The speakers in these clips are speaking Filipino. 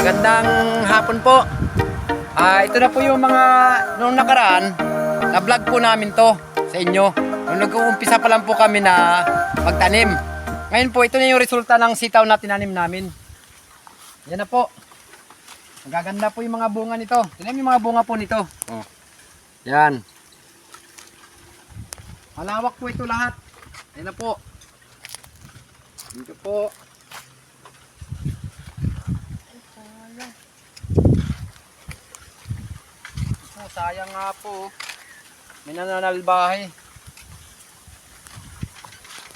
Magandang hapon po. Ah, ito na po yung mga nung nakaraan na vlog po namin to sa inyo. Nung nag-uumpisa pa lang po kami na magtanim. Ngayon po, ito na yung resulta ng sitaw na tinanim namin. Yan na po. Magaganda po yung mga bunga nito. Tingnan yung mga bunga po nito. Oh. Yan. Malawak po ito lahat. Yan na po. Dito po. Oh, sayang nga po. May nananalbahe.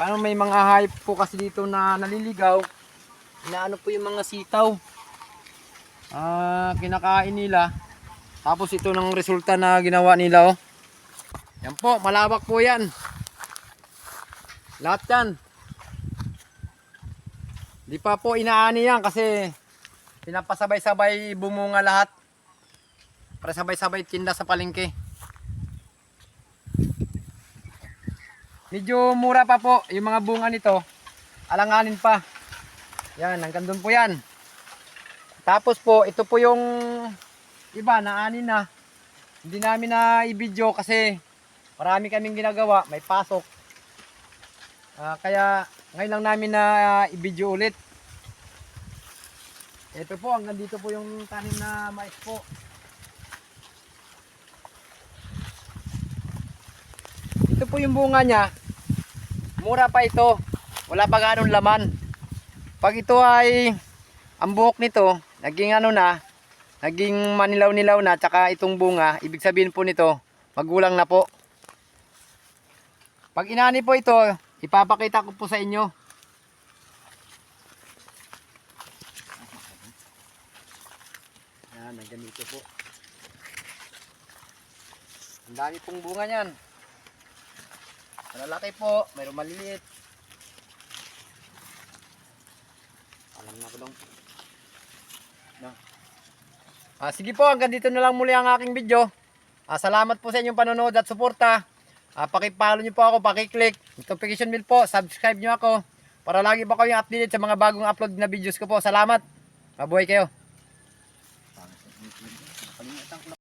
Paano may mga hype po kasi dito na naliligaw. Inaano po yung mga sitaw. Ah, kinakain nila. Tapos ito ng resulta na ginawa nila oh. Yan po, malawak po yan. Lahat yan. Di pa po inaani yan kasi pinapasabay-sabay bumunga lahat. Para sabay-sabay tinda sa palengke. Medyo mura pa po yung mga bunga nito. Alanganin pa. Yan, hanggang doon po yan. Tapos po, ito po yung iba na anin na. Hindi namin na i-video kasi marami kaming ginagawa, may pasok. Ah, kaya ngayon lang namin na ah, i-video ulit. Ito po, hanggang dito po yung tanim na mais po. Po yung bunga niya. Mura pa ito. Wala pa ganong laman. Pag ito ay ang buhok nito, naging ano na, naging manilaw-nilaw na, tsaka itong bunga, ibig sabihin po nito, magulang na po. Pag inani po ito, ipapakita ko po sa inyo. Yan, ganito po. Ang dami pong bunga niyan. Malalaki po, mayroong maliliit. Alam na ko dong. No. Ah, sige po, hanggang dito na lang muli ang aking video. Ah, salamat po sa inyong panonood at suporta. Ah, paki-follow niyo po ako, paki-click notification bell po, subscribe niyo ako para lagi po kayong updated sa mga bagong upload na videos ko po. Salamat. Mabuhay kayo.